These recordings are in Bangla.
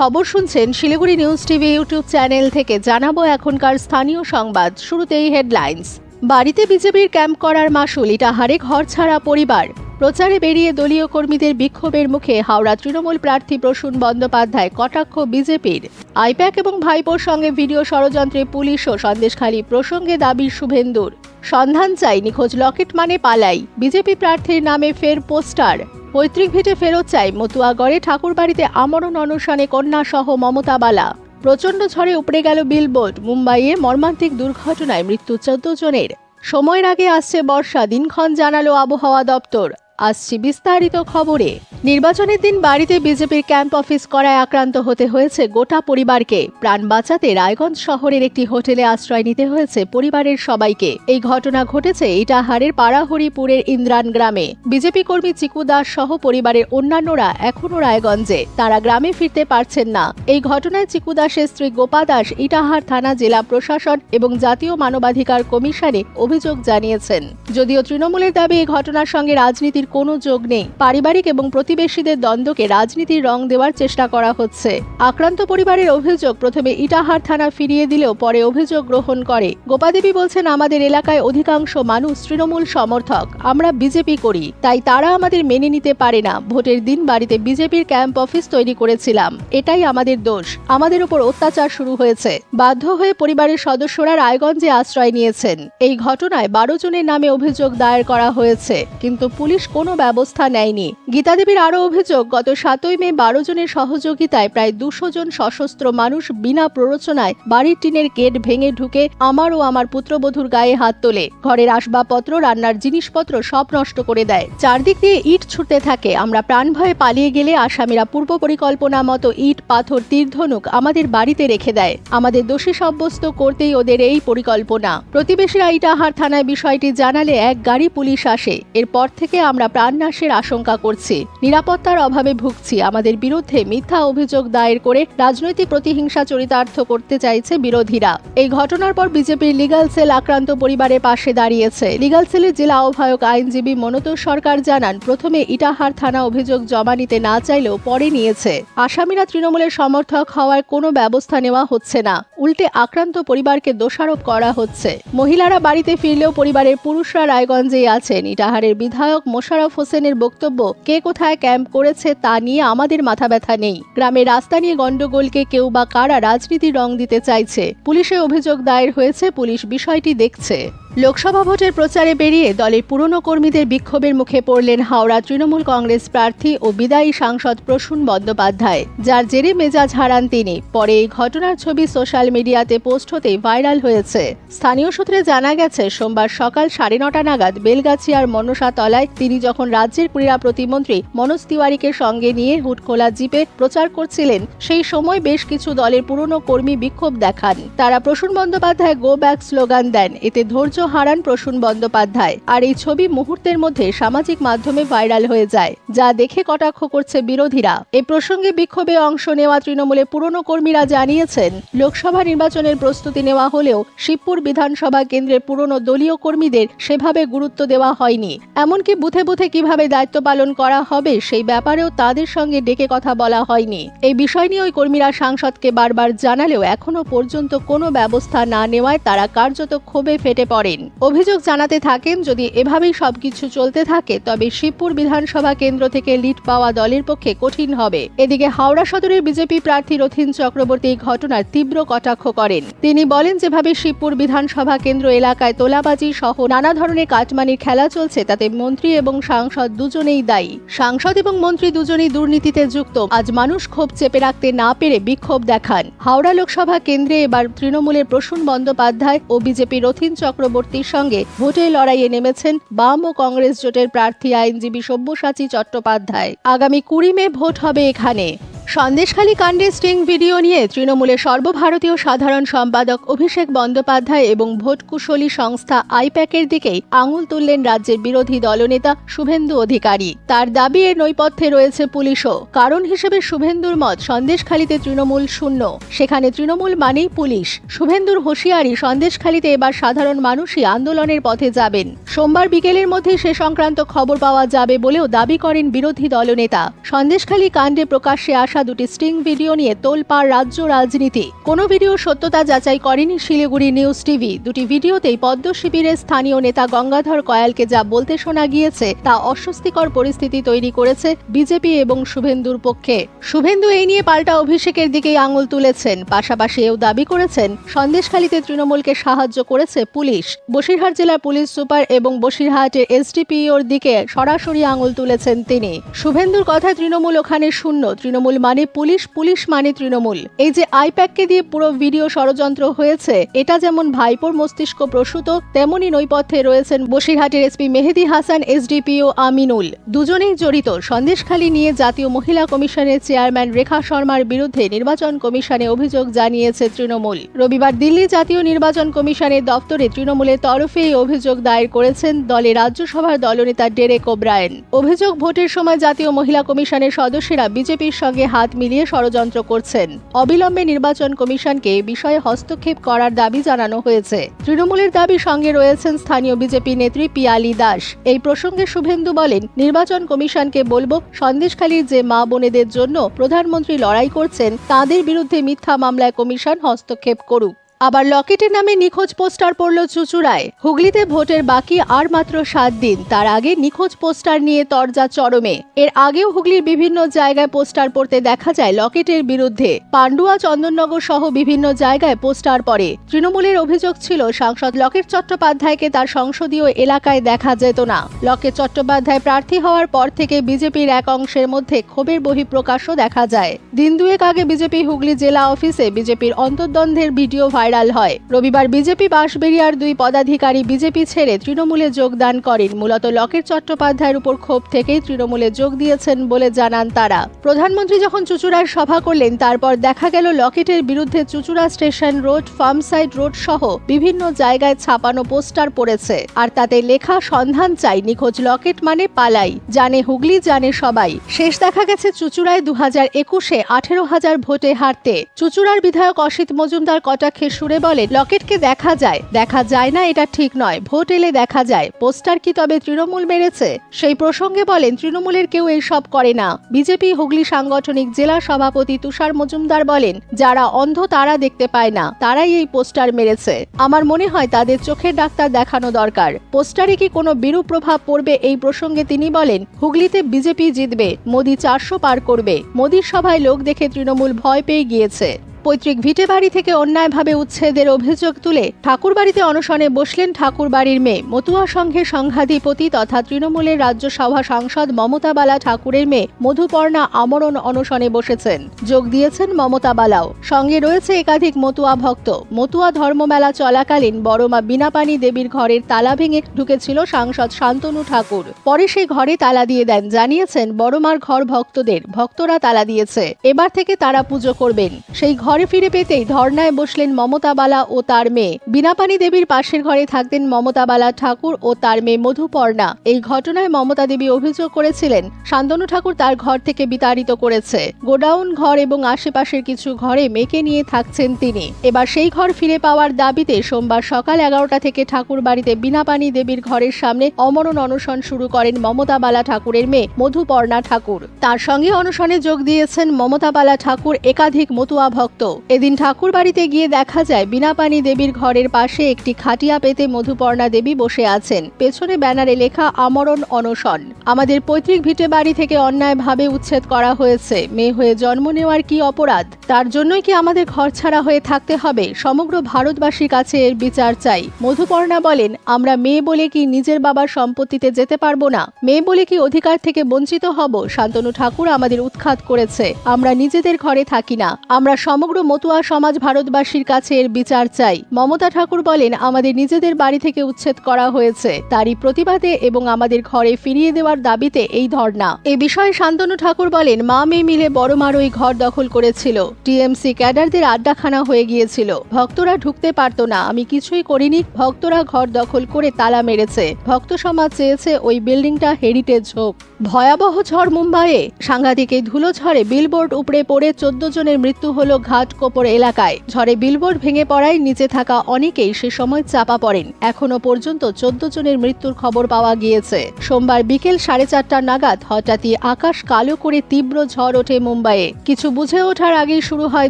খবর শুনছেন Siliguri news TV YouTube channel থেকে। জানাব এখনকার স্থানীয় সংবাদ। শুরুতেই হেডলাইন্স। বাড়িতে বিজেপির ক্যাম্প করার মাসুল ইটাহারে ঘর ছাড়া পরিবার। প্রচারে বেরিয়ে দলীয় কর্মীদের বিক্ষোভের মুখে হাওড়া তৃণমূল প্রার্থী প্রসূন বন্দ্যোপাধ্যায় কটাক্ষ বিজেপির। আইপ্যাক এবং ভাইপোর সঙ্গে ভিডিও ষড়যন্ত্রে পুলিশ ও সন্দেশখালী প্রসঙ্গে দাবি শুভেন্দুর। সন্ধান চাই, নিখোঁজ লকেট মানে পালাই। বিজেপি প্রার্থীর নামে ফের পোস্টার। পৈতৃক ভিটে ফেরত চাই মতুয়াগড়ে ঠাকুরবাড়িতে আমরণ অনুষ্ঠানে কন্যা সহ মমতা বালা প্রচণ্ড ঝড়ে উপড়ে গেল বিলবোর্ড মুম্বাইয়ে মর্মান্তিক দুর্ঘটনায় মৃত্যু চোদ্দ জনের। সময়ের আগে আসছে বর্ষা, দিনক্ষণ জানালো আবহাওয়া দপ্তর। আসছি বিস্তারিত খবরে। নির্বাচনের দিন বাড়িতে বিজেপির ক্যাম্প অফিস করায় আক্রান্ত হতে হয়েছে গোটা পরিবারকে। প্রাণ বাঁচাতে রায়গঞ্জ শহরের একটি হোটেলে আশ্রয় নিতে হয়েছে পরিবারের সবাইকে। এই ঘটনা ঘটেছে ইটাহারের পাড়াহরিপুরের ইন্দ্রান গ্রামে। বিজেপি কর্মী চিকু দাস সহ পরিবারের অন্যান্যরা এখনও রায়গঞ্জে। তারা গ্রামে ফিরতে পারছেন না। এই ঘটনায় চিকু দাসের স্ত্রী গোপা দাস ইটাহার থানা জেলা প্রশাসন এবং জাতীয় মানবাধিকার কমিশনে অভিযোগ জানিয়েছেন। যদিও তৃণমূলের দাবি এই ঘটনার সঙ্গে রাজনীতির কোনো যোগ নেই। পারিবারিক এবং প্রতিবেশীদের দ্বন্দ্বকে রাজনীতির রং দেওয়ার চেষ্টা করা হচ্ছে। আক্রান্ত পরিবারের অভিযোগ প্রথমে ইটাহার থানা ফিরিয়ে দিলেও পরে অভিযোগ গ্রহণ করে। গোপাদেবী বলছেন, আমাদের এলাকায় অধিকাংশ মানুষ তৃণমূল সমর্থক। আমরা বিজেপি করি। তাই তারা আমাদের মেনে নিতে পারে না। ভোটের দিন বাড়িতে বিজেপির ক্যাম্প অফিস তৈরি করেছিলাম। এটাই আমাদের দোষ। আমাদের উপর অত্যাচার শুরু হয়েছে। বাধ্য হয়ে পরিবারের সদস্যরা রায়গঞ্জে আশ্রয় নিয়েছেন। এই ঘটনায় বারো জনের নামে অভিযোগ দায়ের করা হয়েছে। কিন্তু পুলিশ কোনো ব্যবস্থা নেয়নি। গীতাদেবীর আরও অভিযোগ, গত সাতই মে বারো জনের সহযোগিতায় প্রায় দুশো জন সশস্ত্র মানুষ বিনা প্ররোচনায় বাড়ির টিনের গেট ভেঙে ঢুকে আমার ও আমার পুত্রবধূর গায়ে হাত তোলে। ঘরের আসবাবপত্র, রান্নার জিনিসপত্র সব নষ্ট করে দেয়। চারদিক দিয়ে ইট ছুটতে থাকে। আমরা প্রাণ ভয়ে পালিয়ে গেলে আসামিরা পূর্ব পরিকল্পনা মতো ইট, পাথর তীরধনুক আমাদের বাড়িতে রেখে দেয়। আমাদের দোষী সাব্যস্ত করতেই ওদের এই পরিকল্পনা। প্রতিবেশীরা ইটাহার থানায় বিষয়টি জানালে এক গাড়ি পুলিশ আসে। এরপর থেকে আমরা প্রাণনাশের আশঙ্কা করছি। নিরাপত্তার অভাবে ভুগছি। আমাদের বিরুদ্ধে মিথ্যা অভিযোগ দায়ের করে রাজনৈতিক প্রতিহিংসা চরিতার্থ করতে চাইছে বিরোধীরা। এই ঘটনার পর বিজেপির লিগাল সেল আক্রান্ত পরিবারের পাশে দাঁড়িয়েছে। লিগাল সেলের জেলা আহ্বায়ক আইনজীবী মনোতোষ সরকার জানান, প্রথমে ইটাহার থানা অভিযোগ জমা নিতে না চাইলেও পরে নিয়েছে। আসামিরা তৃণমূলের সমর্থক হওয়ার কোনো ব্যবস্থা নেওয়া হচ্ছে না। উল্টে আক্রান্ত পরিবারকে দোষারোপ করা হচ্ছে। মহিলারা বাড়িতে ফিরলেও পরিবারের পুরুষরা রায়গঞ্জেই আছেন। ইটাহারের বিধায়ক মোশাররফ হোসেনের বক্তব্য, কে কোথায় ক্যাম্প করেছে তা নিয়ে আমাদের মাথা ব্যথা নেই। গ্রামে রাস্তা নিয়ে গন্ডগোলকে কেউ বা কারা রাজনীতির রং দিতে চাইছে? পুলিশে অভিযোগ দায়ের হয়েছে, পুলিশ বিষয়টি দেখছে। লোকসভা ভোটের প্রচারে বেরিয়ে দলের পুরনো কর্মীদের বিক্ষোভের মুখে পড়লেন হাওড়া তৃণমূল কংগ্রেস প্রার্থী ও বিদায়ী সাংসদ প্রসূন বন্দ্যোপাধ্যায়। যার জেরে মেজাজ হারান তিনি। পরে এই ঘটনার ছবি সোশ্যাল মিডিয়াতে পোস্ট হতেই ভাইরাল হয়েছে। স্থানীয় সূত্রে জানা গেছে, সোমবার সকাল সাড়ে নটা নাগাদ বেলগাছিয়ার মনসা তলায় তিনি যখন রাজ্যের ক্রীড়া প্রতিমন্ত্রী মনোজ তিওয়ারিকে সঙ্গে নিয়ে হুটখোলা জিপে প্রচার করছিলেন, সেই সময় বেশ কিছু দলের পুরনো কর্মী বিক্ষোভ দেখান। তারা Prasun Bandyopadhyay go back slogan দেন। এতে ধৈর্য হারান প্রসূন বন্দ্যোপাধ্যায়। আর এই ছবি মুহূর্তের মধ্যে সামাজিক মাধ্যমে ভাইরাল হয়ে যায়, যা দেখে কটাক্ষ করছে বিরোধীরা। এ প্রসঙ্গে বিক্ষোভে অংশ নেওয়া তৃণমূলের পুরনো কর্মীরা জানিয়েছেন, লোকসভা নির্বাচনের প্রস্তুতি নেওয়া হলেও শিবপুর বিধানসভা কেন্দ্রের পুরনো দলীয় কর্মীদের সেভাবে গুরুত্ব দেওয়া হয়নি। এমনকি বুথে বুথে কীভাবে দায়িত্ব পালন করা হবে সেই ব্যাপারেও তাদের সঙ্গে ডেকে কথা বলা হয়নি। এই বিষয় নিয়ে ওই কর্মীরা সাংসদকে বারবার জানালেও এখনও পর্যন্ত কোনো ব্যবস্থা না নেওয়ায় তারা কার্যত ক্ষোভে ফেটে পড়েন অভিযোগ জানাতে থাকেন, যদি এভাবেই সবকিছু চলতে থাকে, তবে শিবপুর বিধানসভা কেন্দ্র থেকে লিড পাওয়া দলের পক্ষে কঠিন হবে। এদিকে হাওড়া সদরের বিজেপি প্রার্থী রথিন চক্রবর্তী ঘটনার তীব্র কটাক্ষ করেন। তিনি বলেন, যেভাবে শিবপুর বিধানসভা কেন্দ্র এলাকায় তোলাবাজি সহ নানা ধরনের কাটমানির খেলা চলছে, তাতে মন্ত্রী এবং সাংসদ দুজনেই দায়ী। সাংসদ এবং মন্ত্রী দুজনেই দুর্নীতিতে যুক্ত। আজ মানুষ ক্ষোভ চেপে রাখতে না পেরে বিক্ষোভ দেখান। হাওড়া লোকসভা কেন্দ্রে এবার তৃণমূলের প্রসূন বন্দ্যোপাধ্যায় ও বিজেপি রথিন চক্রবর্তীর সঙ্গে ভোটে লড়াইয়ে নেমেছেন বাম ও কংগ্রেস জোটের প্রার্থী আইনজীবী সব্যসাচী চট্টোপাধ্যায়। আগামী কুড়ি মে ভোট হবে এখানে। সন্দেশখালী কাণ্ডে স্টিং ভিডিও নিয়ে তৃণমূলের সর্বভারতীয় সাধারণ সম্পাদক অভিষেক বন্দ্যোপাধ্যায় এবং ভোটকুশলী সংস্থা আইপ্যাকের দিকেই আঙুল তুললেন রাজ্যের বিরোধী দলনেতা শুভেন্দু অধিকারী। তার দাবি, এর নৈপথ্যে রয়েছে পুলিশও। কারণ হিসেবে শুভেন্দুর মত সন্দেশখালীতে তৃণমূল শূন্য। সেখানে তৃণমূল মানেই পুলিশ। শুভেন্দুর হুঁশিয়ারি, সন্দেশখালীতে এবার সাধারণ মানুষই আন্দোলনের পথে যাবেন। সোমবার বিকেলের মধ্যে সে সংক্রান্ত খবর পাওয়া যাবে বলেও দাবি করেন বিরোধী দলনেতা। সন্দেশখালী কাণ্ডে প্রকাশ্যে আসা ওঠা দুটি স্টিং ভিডিও নিয়ে তোলপাড় রাজ্য রাজনীতি। কোনো ভিডিও সত্যতা যাচাই করেনি শিলিগুড়ি নিউজ টিভি। দুটি ভিডিওতেই পদ্ম শিবিরের স্থানীয় নেতা গঙ্গাধর কয়ালকে যা বলতে শোনা গিয়েছে, তা অস্বস্তিকর পরিস্থিতি তৈরি করেছে বিজেপি এবং শুভেন্দুর পক্ষে। শুভেন্দু এই নিয়ে পাল্টা অভিষেকের দিকেই আঙুল তুলেছেন। পাশাপাশি এও দাবি করেছেন, সন্দেশখালীতে তৃণমূলকে সাহায্য করেছে পুলিশ। বসিরহাট জেলার পুলিশ সুপার এবং বসিরহাটের এসডিপিওর দিকে সরাসরি আঙুল তুলেছেন তিনি। শুভেন্দুর কথায় তৃণমূল ওখানে শূন্য, তৃণমূল মানে পুলিশ পুলিশ মানে তৃণমূল। এই যে আইপ্যাককে দিয়ে পুরো ভিডিও ষড়যন্ত্র হয়েছে, এটা যেমন ভাইপোর মস্তিষ্ক প্রসূত তেমনি নৈপথ্যে রয়েছেন বসিরহাটের এসপি মেহেদি হাসান এসডিপিও আমিনুল। দুজনেই জড়িত। সন্দেশখালী নিয়ে জাতীয় মহিলা কমিশনের চেয়ারম্যান রেখা শর্মার বিরুদ্ধে নির্বাচন কমিশনে অভিযোগ জানিয়েছে তৃণমূল। রবিবার দিল্লি জাতীয় নির্বাচন কমিশনের দপ্তরে তৃণমূলের তরফে এই অভিযোগ দায়ের করেছেন দলে রাজ্যসভার দলনেতা ডেরেক ওব্রায়েন। অভিযোগ ভোটের সময় জাতীয় মহিলা কমিশনের সদস্যরা বিজেপির সঙ্গে হাত মিলিয়ে ষড়যন্ত্র করছেন। অবিলম্বে নির্বাচন কমিশনকে বিষয়ে হস্তক্ষেপ করার দাবি জানানো হয়েছে। তৃণমূলের দাবি সঙ্গে রয়েছেন স্থানীয় বিজেপি নেত্রী পিয়ালি দাস। এই প্রসঙ্গে শুভেন্দু বলেন, নির্বাচন কমিশনকে বলব, সন্দেশখালীর যে মা বোনেদের জন্য প্রধানমন্ত্রী লড়াই করছেন, তাদের বিরুদ্ধে মিথ্যা মামলায় কমিশন হস্তক্ষেপ করুক। আবার লকেটের নামে নিখোঁজ পোস্টার পড়ল চুচুড়ায় হুগলিতে ভোটের বাকি আর মাত্র সাত দিন। তার আগে নিখোঁজ পোস্টার নিয়ে তরজা চরমে। এর আগেও হুগলির বিভিন্ন জায়গায় পোস্টার পড়তে দেখা যায় লকেটের বিরুদ্ধে। পান্ডুয়া, চন্দননগর সহ বিভিন্ন জায়গায় পোস্টার পড়ে। তৃণমূলের অভিযোগ ছিল, সাংসদ লকেট চট্টোপাধ্যায়কে তার সংসদীয় এলাকায় দেখা যেত না। লকেট চট্টোপাধ্যায় প্রার্থী হওয়ার পর থেকে বিজেপির এক অংশের মধ্যে ক্ষোভের বহিঃপ্রকাশও দেখা যায়। দিন দুয়েক আগে বিজেপি হুগলি জেলা অফিসে বিজেপির অন্তর্দ্বন্দ্বের ভিডিও ভাইরাল হয়। রবিবার বিজেপি বাঁশবেরিয়ার দুই পদাধিকারী বিজেপি ছেড়ে তৃণমূলে যোগদান করেন। মূলত লকেট চট্টোপাধ্যায়ের উপর ক্ষোভ থেকেই তৃণমূলে যোগ দিয়েছেন বলে জানান তারা। প্রধানমন্ত্রী যখন চুচুড়ার সভা করলেন, তারপর দেখা গেল লকেটের বিরুদ্ধে Chuchura station road, farmside road সহ বিভিন্ন জায়গায় ছাপানো পোস্টার পড়েছে। আর তাতে লেখা, সন্ধান চাই, নিখোঁজ লকেট মানে পালাই। জানে হুগলি, জানে সবাই। শেষ দেখা গেছে চুচুড়ায় দু হাজার একুশে আঠেরো হাজার ভোটে হারতে। চুচুড়ার বিধায়ক অসিত মজুমদার কটাক্ষে সুরে বলে, লকেটকে দেখা যায়। দেখা যায় না, এটা ঠিক নয়। ভোট এলে দেখা যায়। পোস্টার কি তবে তৃণমূল মেরেছে? সেই প্রসঙ্গে বলেন, তৃণমূলের কেউ এইসব করে না। বিজেপি, হুগলি সাংগঠনিক জেলা সভাপতি তুষার মজুমদার বলেন, যারা অন্ধ, তারা দেখতে পায় না। তারাই এই পোস্টার মেরেছে। আমার মনে হয় তাদের চোখের ডাক্তার দেখানো দরকার। পোস্টারে কি কোনো বিরূপ প্রভাব পড়বে এই প্রসঙ্গে তিনি বলেন, হুগলিতে বিজেপি জিতবে। মোদি চারশো পার করবে। মোদির সভায় লোক দেখে তৃণমূল ভয় পেয়ে গিয়েছে। পৈতৃক ভিটে বাড়ি থেকে অন্যায়ভাবে উচ্ছেদের অভিযোগ তুলে ঠাকুরবাড়িতে অনশনে বসলেন ঠাকুরবাড়ির মেয়ে। মতুয়া সংঘের সংঘাধিপতি তথা তৃণমূলের রাজ্যসভা সাংসদ মমতা বালা ঠাকুরের মেয়ে মধুপর্ণা আমরণ অনশনে বসেছেন। যোগ দিয়েছেন মমতা বালাও। সঙ্গে রয়েছে একাধিক মতুয়া ভক্ত। মতুয়া ধর্মমেলা চলাকালীন বড়মা বিনাপানি দেবীর ঘরের তালা ভেঙে ঢুকেছিল সাংসদ শান্তনু ঠাকুর। পরে সেই ঘরে তালা দিয়ে দেন। জানিয়েছেন, বড়মার ঘর ভক্তদের। ভক্তরা তালা দিয়েছে। এবার থেকে তারা পুজো করবেন। সেই ঘরে ফিরে পেতেই ধর্নায় বসলেন মমতা বালা ও তার মেয়ে। বিনাপানি দেবীর পাশের ঘরে থাকতেন মমতা বালা ঠাকুর ও তার মেয়ে মধুপর্ণা। এই ঘটনায় মমতা দেবী অভিযোগ করেছিলেন, শান্তনু ঠাকুর তার ঘর থেকে বিতাড়িত করেছে। গোডাউন ঘর এবং আশেপাশের কিছু ঘরে মেয়েকে নিয়ে থাকছেন তিনি। এবার সেই ঘর ফিরে পাওয়ার দাবিতে সোমবার সকাল এগারোটা থেকে ঠাকুর বাড়িতে বিনাপানি দেবীর ঘরের সামনে অমরণ অনশন শুরু করেন মমতা বালা ঠাকুরের মেয়ে মধুপর্ণা ঠাকুর। তার সঙ্গে অনশনে যোগ দিয়েছেন মমতা বালা ঠাকুর একাধিক মতুয়া ভক্ত। এদিন ঠাকুর বাড়িতে গিয়ে দেখা যায়, বিনাপানি দেবীর ঘরের পাশে একটি খাটিয়া পেতে মধুপর্ণা দেবী বসে আছেন। পেছনে ব্যানারে লেখা, আমরণ অনশন। আমাদের পৈতৃক ভিটে বাড়ি থেকে অন্যায়ভাবে উচ্ছেদ করা হয়েছে। মেয়ে হয়ে জন্ম নেওয়ার কি অপরাধ? তার জন্যই কি আমাদের ঘর ছাড়া হয়ে থাকতে হবে? সমগ্র ভারতবাসীর কাছে এর বিচার চাই। মধুপর্ণা বলেন, আমরা মেয়ে বলে কি নিজের বাবার সম্পত্তিতে যেতে পারব না? মেয়ে বলে কি অধিকার থেকে বঞ্চিত হব? শান্তনু ঠাকুর আমাদের উৎখাত করেছে, আমরা নিজেদের ঘরে থাকি না। আমরা সমগ্র মতুয়া সমাজ ভারতবাসীর কাছে এর বিচার চাই। মমতা ঠাকুর বলেন, আমাদের নিজেদের বাড়ি থেকে উচ্ছেদ করা হয়েছে। তারই প্রতিবাদে এবং আমাদের ঘরে ফিরিয়ে দেওয়ার দাবিতে এই ধর্ণা। এ বিষয়ে শান্তনু ঠাকুর বলেন, মা মেয়ে মিলে বড় মার ওই ঘর দখল করেছিল। টিএমসি ক্যাডারদের আড্ডাখানা হয়ে গিয়েছিল। ভক্তরা ঢুকতে পারতো না। আমি কিছুই করিনি। ভক্তরা ঘর দখল করে তালা মেরেছে। ভক্ত সমাজ চেয়েছে ওই বিল্ডিংটা হেরিটেজ হোক। ভয়াবহ ঝড় মুম্বাইয়ে সাংঘাতিক এই ধুলো ঝড়ে বিলবোর্ড উপড়ে পড়ে চোদ্দ জনের মৃত্যু হলো ঘাট ঘাটকোপর এলাকায়। ঝড়ে বিলবোর্ড ভেঙে পড়ায় নিচে থাকা অনেকেই সে সময় চাপা পড়েন। এখনও পর্যন্ত চোদ্দ জনের মৃত্যুর খবর পাওয়া গিয়েছে। সোমবার বিকেল সাড়ে চারটা নাগাদ হঠাৎই আকাশ কালো করে তীব্র ঝড় ওঠে মুম্বাইয়ে। কিছু বুঝে ওঠার আগেই শুরু হয়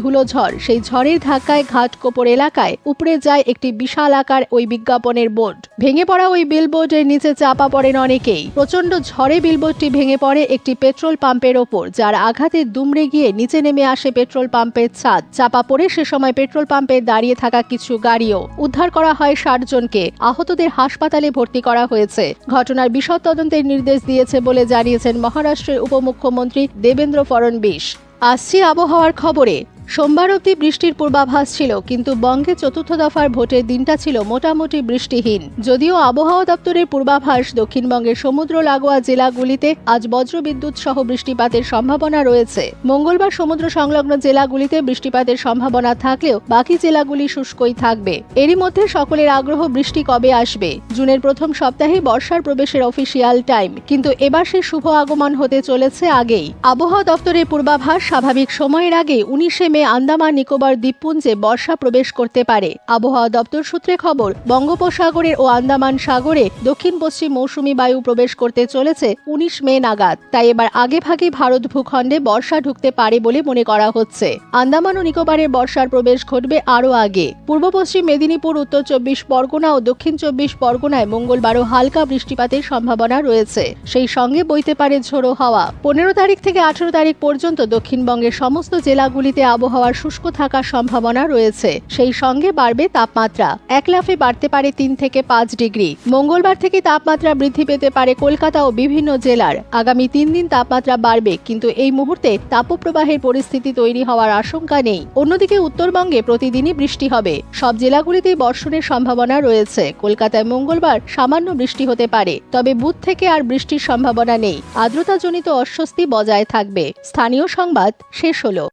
ধুলো ঝড়। সেই ঝড়ের ধাক্কায় ঘাটকোপর এলাকায় উপড়ে যায় একটি বিশাল আকার ওই বিজ্ঞাপনের বোর্ড। ভেঙে পড়া ওই বিলবোর্ডের নিচে চাপা পড়েন অনেকেই। প্রচণ্ড ঝড়ে বিলবোর্ডটি ভেঙে পড়ে একটি পেট্রোল পাম্পের ওপর, যার আঘাতে দুমড়ে গিয়ে নিচে নেমে আসে পেট্রোল পাম্পের ছাদ। চাপা পড়ে সে সময় পেট্রোল পাম্পে দাঁড়িয়ে থাকা কিছু গাড়িও উদ্ধার করা হয় ষাট জনকে আহতদের হাসপাতালে ভর্তি করা হয়েছে। ঘটনার বিশদ তদন্তের নির্দেশ দিয়েছে বলে জানিয়েছেন মহারাষ্ট্রের উপমুখ্যমন্ত্রী দেবেন্দ্র ফড়নবিশ। আসছি আবহাওয়ার খবরে। সোমবার অবধি বৃষ্টির পূর্বাভাস ছিল, কিন্তু বঙ্গে চতুর্থ দফার ভোটের দিনটা ছিল মোটামুটি বৃষ্টিহীন। যদিও আবহাওয়া দপ্তরের পূর্বাভাস, দক্ষিণবঙ্গের সমুদ্র লাগোয়া জেলাগুলিতে আজ বজ্রবিদ্যুৎ সহ বৃষ্টিপাতের সম্ভাবনা রয়েছে। মঙ্গলবার সমুদ্র সংলগ্ন জেলাগুলিতে বৃষ্টিপাতের সম্ভাবনা থাকলেও বাকি জেলাগুলি শুষ্কই থাকবে। এরই মধ্যে সকলের আগ্রহ বৃষ্টি কবে আসবে? জুনের প্রথম সপ্তাহে বর্ষার প্রবেশের অফিসিয়াল টাইম, কিন্তু এবার সে শুভ আগমন হতে চলেছে আগেই। আবহাওয়া দপ্তরের পূর্বাভাস, স্বাভাবিক সময়ের আগে উনিশে মে আন্দামান, নিকোবর দ্বীপপুঞ্জে বর্ষা প্রবেশ করতে পারে। আবহাওয়া দপ্তর সূত্রে খবর বঙ্গোপসাগরের ও আন্দামান সাগরে দক্ষিণ পশ্চিম মৌসুমী বায়ু প্রবেশ করতে চলেছে উনিশ মে নাগাদ। তাই এবার আগে ভাগে ভারত ভূখণ্ডে বর্ষা ঢুকতে পারে বলে মনে করা হচ্ছে। আন্দামান ও নিকোবরের বর্ষার প্রবেশ ঘটবে আরও আগে। পূর্ব পশ্চিম মেদিনীপুর, উত্তর চব্বিশ পরগনা ও দক্ষিণ চব্বিশ পরগনায় মঙ্গলবারও হালকা বৃষ্টিপাতের সম্ভাবনা রয়েছে। সেই সঙ্গে বইতে পারে ঝোড়ো হাওয়া। পনেরো তারিখ থেকে আঠেরো তারিখ পর্যন্ত দক্ষিণবঙ্গের সমস্ত জেলাগুলিতে আবহাওয়ার শুষ্ক থাকার সম্ভাবনা রয়েছে। সেই সঙ্গে বাড়বে তাপমাত্রা। এক লাফে বাড়তে পারে তিন থেকে পাঁচ ডিগ্রি। মঙ্গলবার থেকে তাপমাত্রা বৃদ্ধি পেতে পারে কলকাতা ও বিভিন্ন জেলার। আগামী তিন দিন তাপমাত্রা বাড়বে, কিন্তু এই মুহূর্তে তাপপ্রবাহের পরিস্থিতি তৈরি হওয়ার আশঙ্কা নেই। অন্যদিকে উত্তরবঙ্গে প্রতিদিনই বৃষ্টি হবে। সব জেলাগুলিতেই বর্ষণের সম্ভাবনা রয়েছে। কলকাতায় মঙ্গলবার সামান্য বৃষ্টি হতে পারে, তবে বুধ থেকে আর বৃষ্টির সম্ভাবনা নেই। আর্দ্রতাজনিত অস্বস্তি বজায় থাকবে। স্থানীয় সংবাদ শেষ হলো।